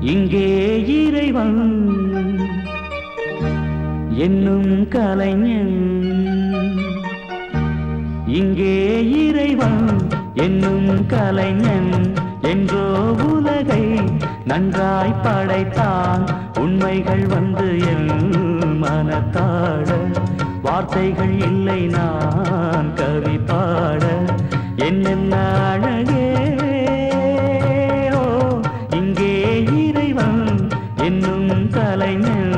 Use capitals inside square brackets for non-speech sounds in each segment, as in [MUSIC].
இங்கே இறைவன் என்னும் கலைஞன். இங்கே இறைவன் என்னும் கலைஞன். என்றோ உலகை நன்றாய் படைத்தான். உண்மைகள் வந்து என் மனத்தாட வார்த்தைகள் இல்லை நான் கவி பாட. என்னென்ன அழகு என்னும் கலைஞன்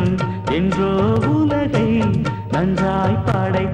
என்றோ உலகை நன்றாய் படை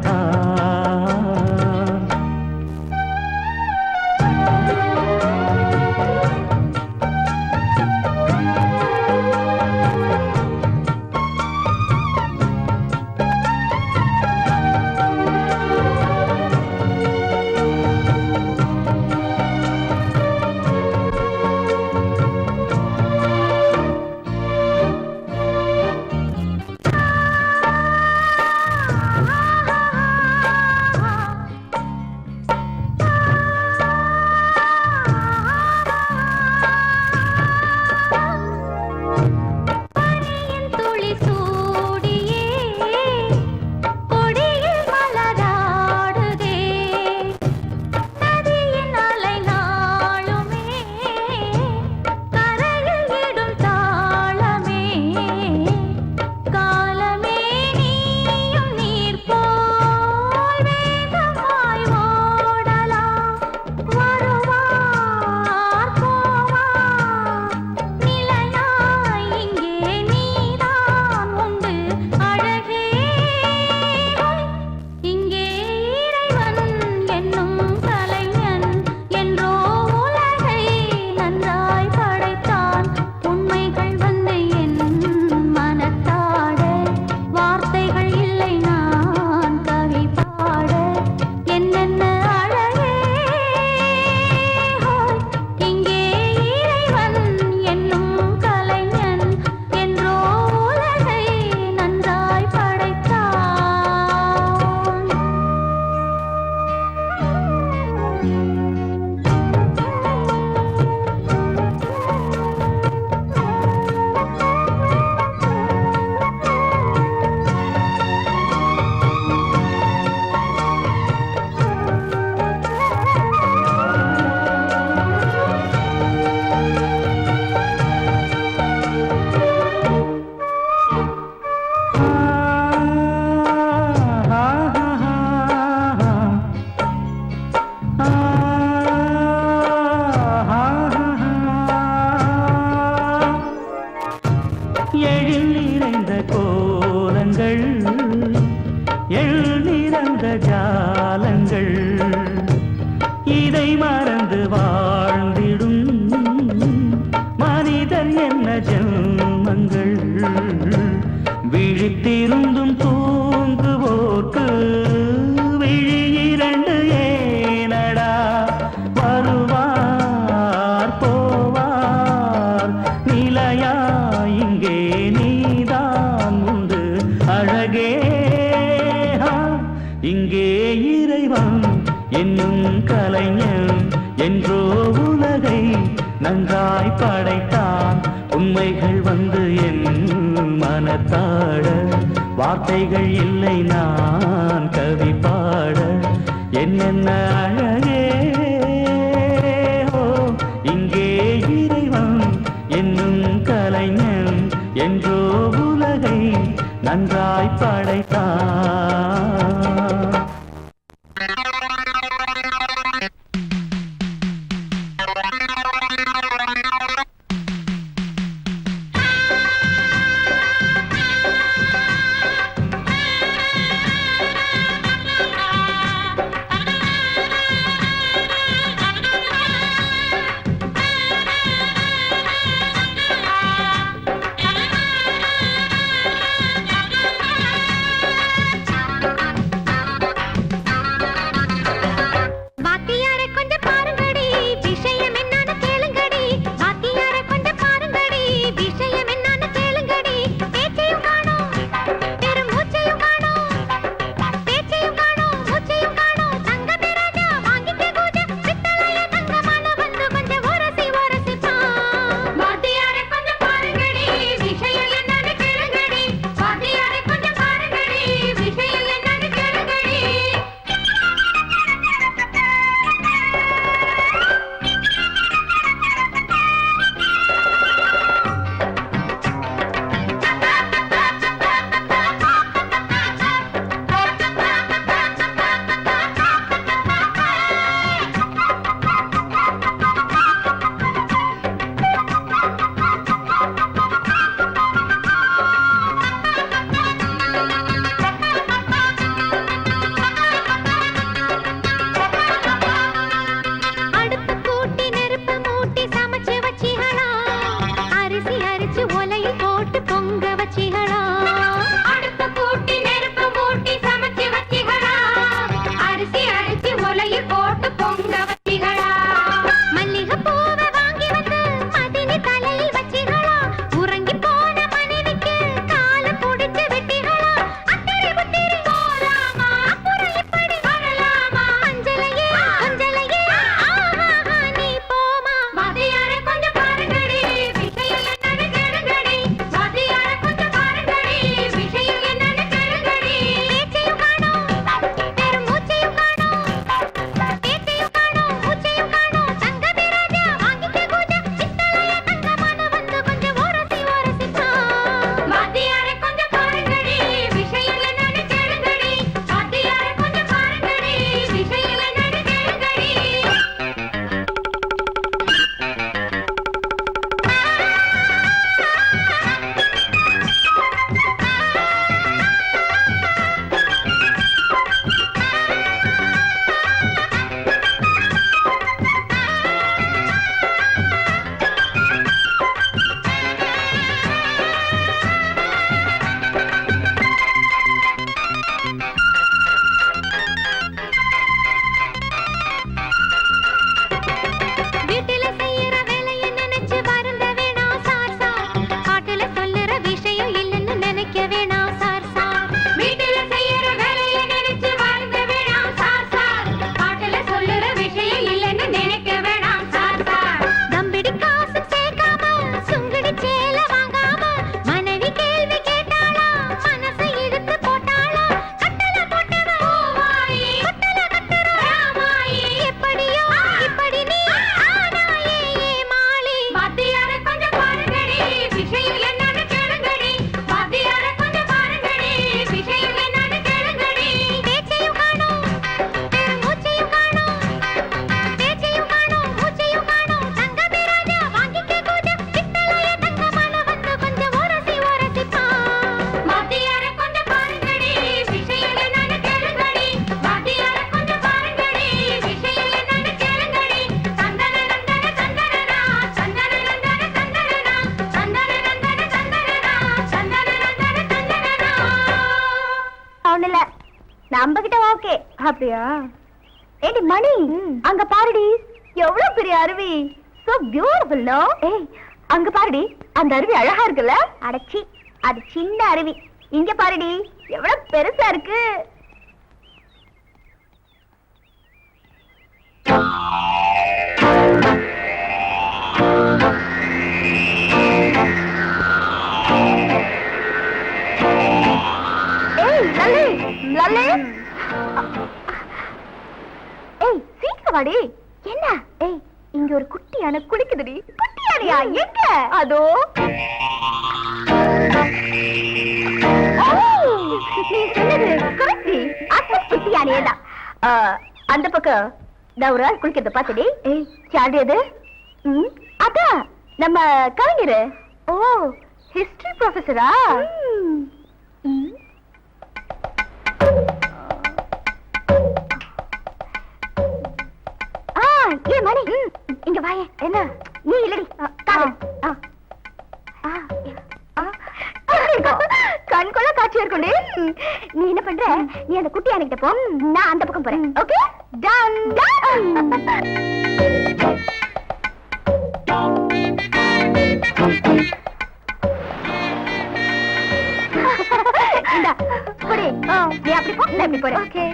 விழித்திருந்தும் தூங்குவோர்க்கு விழி இரண்டு ஏனடா? வருவார் போவார் நிலையா இங்கே நீதான் உண்டு. அழகே இங்கே இறைவன் என்னும் கலைஞன் என்றோ உலகை நன்றாய் வார்த்தைகள் இல்லை நான் கவி பாட. என்னென்ன மணி. அங்க பாருடி. எவ்வளவு பெரிய அருவி. சோ பியூட்டிஃபுல் நோ ஏய். அங்க பாருடி. அந்த அருவி அழகா இருக்குல்ல? அடச்சி. அது சின்ன அருவி. இங்க பாருடி. எவ்வளவு பெருசா இருக்கு. ஏய் லல்லே. லல்லே. வாடி. என்ன? ஏய் இங்க ஒரு குட்டியான குடிக்குதுடி குட்டியானியா எங்க? அதோ. நீ சொன்னது கரெக்டி அசல் குட்டியானியே தான். அந்த பக்கம் நான் ஒரு ஆள் ஏய். யாரு அது ம் அதான். நம்ம கவிஞர் ஓ ஹிஸ்டரி ப்ரொஃபஸரா மணி இங்க வாய. என்ன? நீ இல்லடி. கண்கொள்ள காட்சி இருக்கொண்டு நீ என்ன பண்ற? நீ அந்த குட்டி அணைக்கிட்ட போ. நான் அந்த பக்கம் போறேன். ஓகே? [LAUGHS] டன் நீ அப்படி போ. நான் இப்படி போறேன். ஓகே.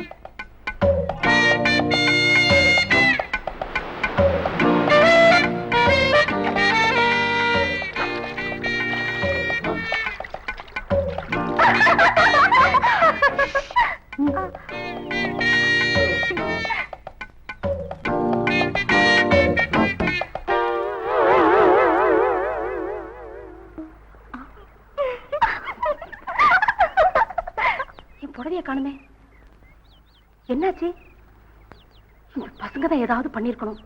பண்ணியிருக்கணும்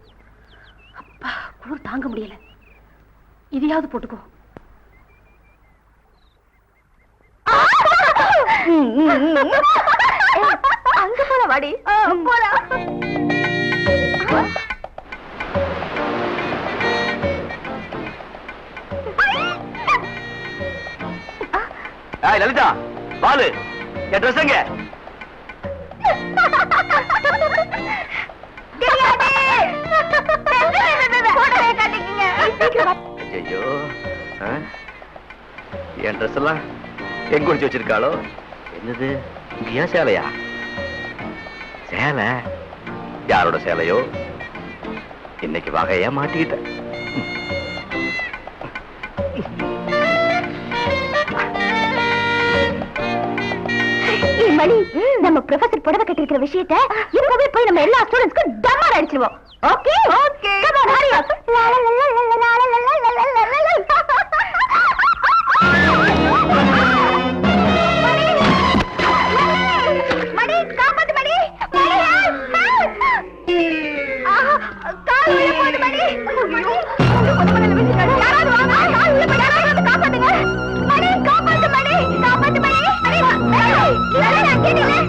அப்பா குளிர் தாங்க முடியல. இதையாவது போட்டுக்கோ. அங்க போல வாடி. போல. லலிதா பாலு. என் ட்ரெஸ் எங்க? ஐயோ என் ட்ரெஸ் எல்லாம் எங்க குடிச்சு வச்சிருக்காளோ? என்னது இங்கேயா சேலையா? சேலை? யாரோட சேலையோ? இன்னைக்கு வகையா மாட்டிக்கிட்டேன் மணி நம்ம ப்ரொஃபசர் புடவை கட்டிருக்கிற விஷயத்தை இப்பவே போய் நம்ம எல்லா ஸ்டூடெண்ட்ஸ்க்கும் டமார் அடிச்சிருவோம் okay okay come on hurry up Mani காப்பாத்து மணி மணி கால் உள்ள போடு மணி யாராவது [LAUGHS] அங்கே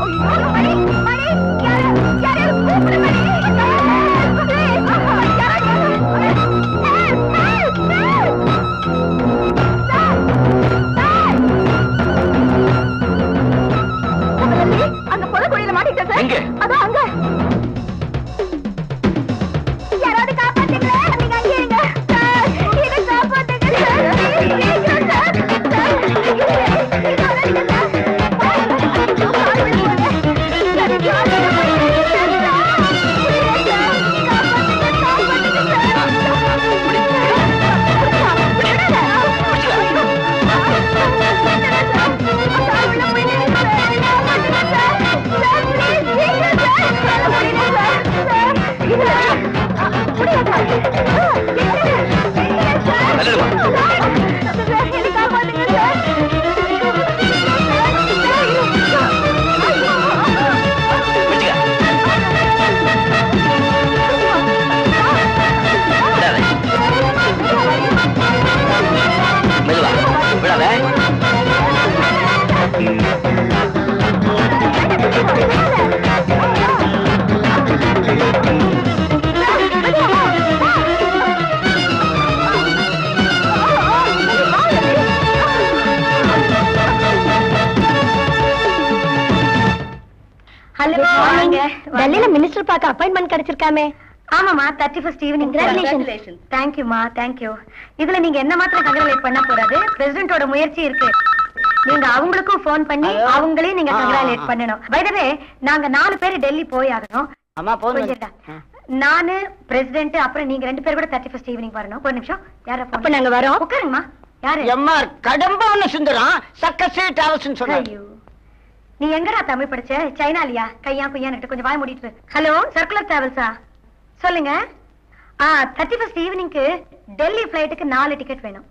ஹலோ. டெல்லியில மினிஸ்டர் பார்க்க அப்பாயின்மெண்ட் கிடைச்சிருக்காமே. ஆமாமா தேர்ட்டி ஃபர்ஸ்ட் ஈவினிங் கங்க்ராச்சுலேஷன் தேங்க்யூமா தேங்க்யூ இதுல நீங்க என்ன மாத்திரம் கங்க்ராலேட் பண்ண போறாது? பிரசிடென்ட்டோட முயற்சி இருக்கு. நீங்க அவங்களுக்கும் ஃபோன் பண்ணி அவங்களையும் நீங்க கங்க்ராலேட் பண்ணணும். பை த வே நாங்க நாலு பேர் டெல்லி போய் ஆகணும். அம்மா போன் இருடா. நானு பிரசிடென்ட் அப்புறம் நீங்க ரெண்டு பேர் கூட தேர்ட்டி ஃபர்ஸ்ட் ஈவினிங் வரணும். ஒரு நிமிஷம். யார அப்ப நாங்க வரோம். உட்காருங்கம்மா. யாரு? எம்ஆர் கடம்பவன சுந்தரம் சக்கசே டிராவல்ஸ் சொன்னாரு. ஐயோ. நீ எங்கடா தமிழ் படிச்ச? சைனாலியா? கையா குய்யான்னு கொஞ்சம் வாய் மூடிட்டு ஹலோ சர்க்குலர் டிராவல்ஸா சொல்லுங்க. ஆ தேர்ட்டி ஃபர்ஸ்ட் ஈவினிங்க்கு டெல்லி ஃப்ளைட்டுக்கு நாலு டிக்கெட் வேணும்.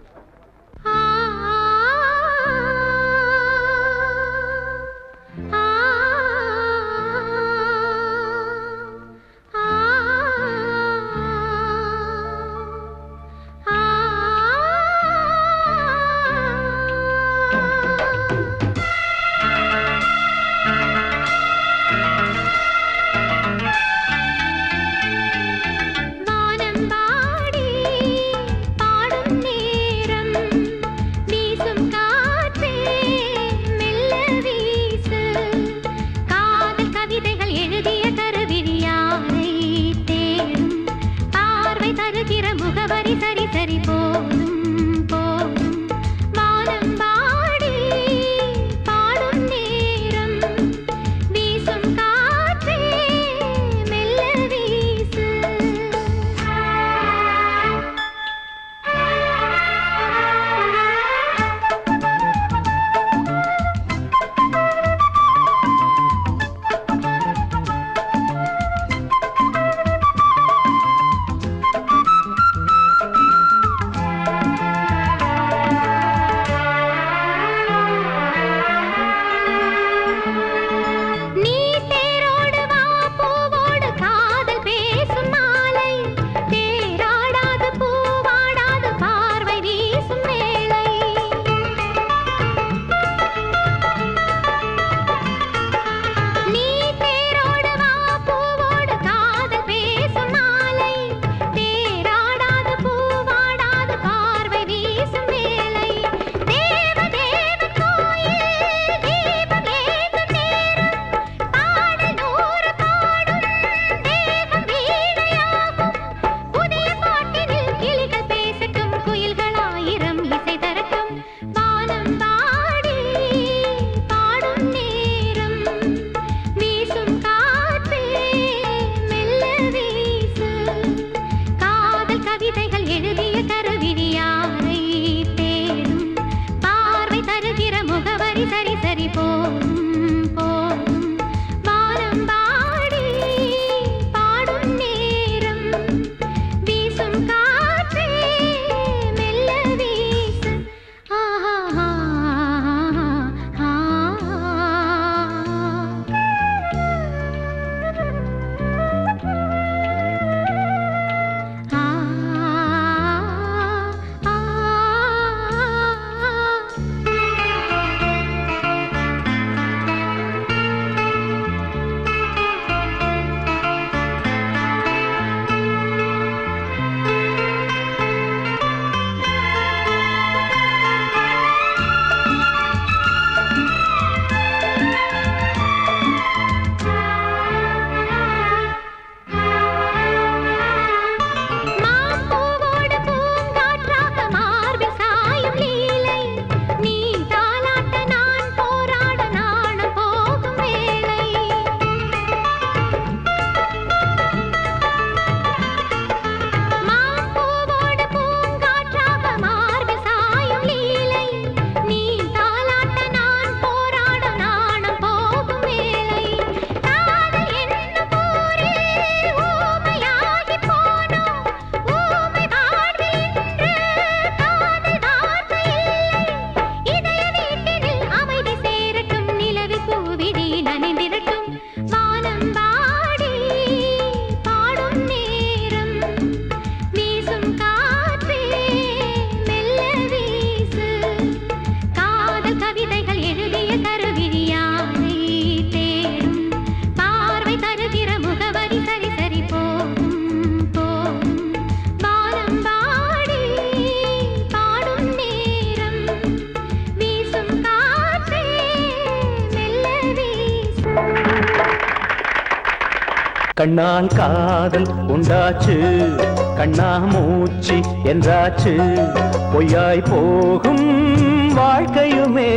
கண்ணால் காதல் உண்டாச்சு. கண்ணா மூச்சு என்றாச்சு. பொய்யாய் போகும் வாழ்க்கையுமே.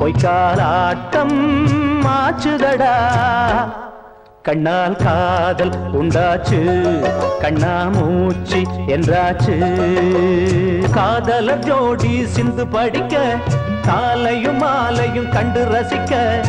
பொய்க்காலாட்டம் மாச்சுதடா. கண்ணால் காதல் உண்டாச்சு. கண்ணா மூச்சு என்றாச்சு. காதலர் ஜோடி சிந்து படிக்க காலையும் மாலையும் கண்டு ரசிக்க.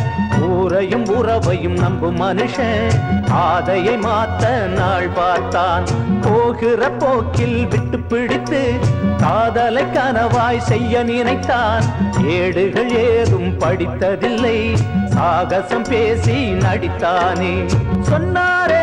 ஊரையும் உறவையும் நம்பும் மனுஷன். ஆதையை மாத்த நாள் பார்த்தான். போகிற போக்கில் விட்டு பிடித்து காதலை கனவாய் செய்ய நினைத்தான். ஏடுகள் ஏதும் படித்ததில்லை. சாகசம் பேசி நடித்தானே. சொன்னாரே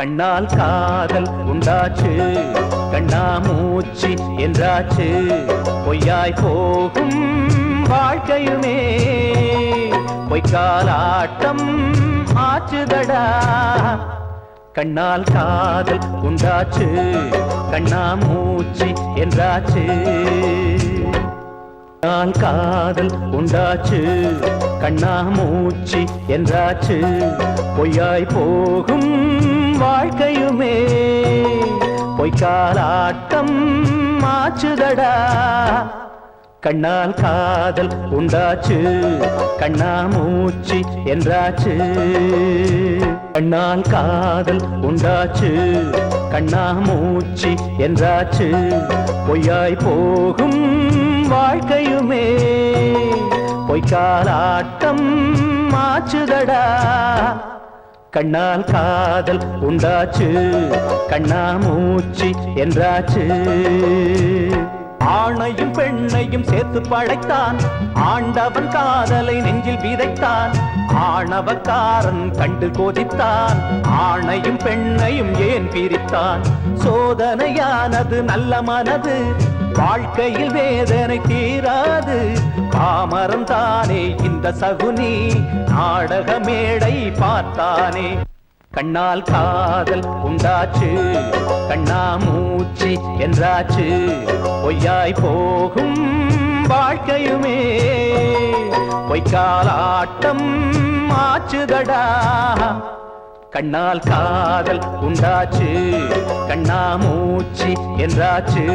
கண்ணால் காதல் உண்டாச்சு. கண்ணா மூச்சு என்றாச்சு. பொய்யாய் போகும் வாழ்க்கையுமே. பொய்க்காலாட்டம் ஆச்சுதடா. கண்ணால் காதல் உண்டாச்சு. கண்ணா மூச்சு என்றாச்சு. கண்ணால் காதல் உண்டாச்சு. கண்ணா மூச்சு என்றாச்சு. பொய்யாய் போகும் வாழ்க்கையுமே. பொய்க்காலாட்டம் மாச்சுதடா கண்ணால் காதல் உண்டாச்சு கண்ணா மூச்சு என்றாச்சு. கண்ணால் காதல் உண்டாச்சு கண்ணா மூச்சு என்றாச்சு. பொய்யாய் போகும் வாழ்க்கையுமே. பொய்க்காலாட்டம் மாச்சுதடா கண்ணால் காதல் உண்டாச்சு. கண்ணா மூச்சு என்றாச்சு. ஆணையும் பெண்ணையும் சேர்த்து படைத்தான். ஆண்டவன் காதலை நெஞ்சில் விதைத்தான். ஆணவக்காரன் கண்டு கோதித்தான். ஆணையும் பெண்ணையும் ஏன் பிரித்தான்? சோதனையானது நல்ல மனது. வாழ்க்கையில் வேதனை தீராது. பாமரம் தானே இந்த சகுனி. நாடக மேடை பார்த்தானே. கண்ணால் காதல் உண்டாச்சு. கண்ணா மூச்சு என்றாச்சு. பொய்யாய் போகும் வாழ்க்கையுமே. பொய்க்கால் ஆட்டம் ஆச்சுதடா. கண்ணால் காதல் உண்டாச்சு கண்ணா மூச்சு என்றாச்சு.